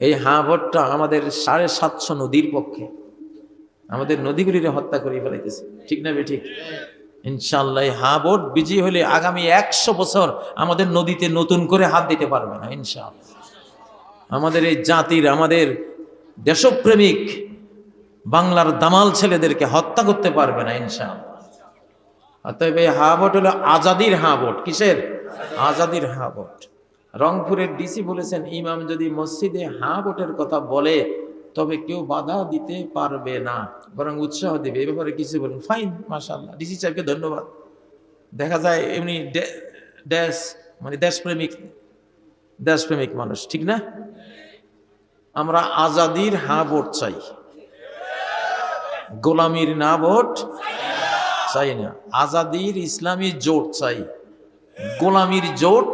এই হাঁ ভোটটা আমাদের সাড়ে সাতশো নদীর পক্ষে। আমাদের নদীগুলির হত্যা করে ফেলাইতেছে। ঠিক না ঠিক? ইনশাল্লাহ এই হাঁ ভোট বিজয়ী হলে আগামী একশো বছর আমাদের নদীতে নতুন করে হাত দিতে পারবে না ইনশাল্লাহ আমাদের এই জাতির, আমাদের দেশপ্রেমিক বাংলার দামাল ছেলেদেরকে হত্যা করতে পারবে না, ইনশাআল্লাহ। অতএব এই হা ভোট হলো আজাদির হা ভোট কিসের? আজাদির হা ভোট রংপুরের ডিসি বলেছেন, ইমাম যদি মসজিদে হা ভোটের কথা বলে, তবে কেউ বাধা দিতে পারবে না, বরং উৎসাহ দেবে। এ ব্যাপারে কিছু বলুন। ফাইন মাশাল্লাহ ডিসি সাহেবকে ধন্যবাদ। দেখা যায় এমনি দেশ মানে দেশপ্রেমিক দেশপ্রেমিক মানুষ, ঠিক না? আমরা আজাদির হা ভোট চাই। গোলামির না ভোট চাই না। আজাদির ইসলামী জোট চাই। গোলামির জোট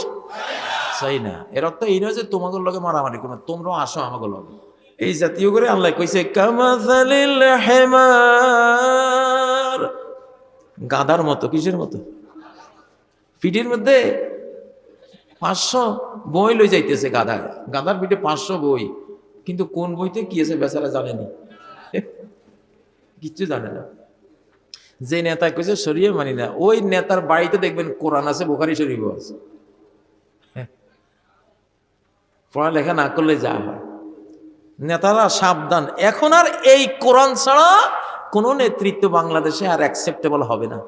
চাই না। এর অর্থ এই নয় যে তোমাদের লগে মারামারি করো তোমরাও আসো আমাকে লগে। এই জাতীয় করে আল্লাহ কইছে, কামাসালিল হেমার। গাদার মতো, কিসের মতো? পিঠের মধ্যে পাঁচশো বই লই যাইতেছে গাধা গাধার পিঠে পাঁচশো বই। কিন্তু কোন বইতে কি আছে বেচারা জানেনি? কিচ্ছু জানে না। যে নেতা কইছে সরিয়ে মানি না। ওই নেতার বাড়িতে দেখবেন কোরআন আছে, বোখারি শরীফ আছে। পড়ালেখা না করলে যা হয়। নেতারা সাবধান। এখন আর এই কোরআন ছাড়া কোনো নেতৃত্ব বাংলাদেশে আর অ্যাকসেপ্টেবল হবে না।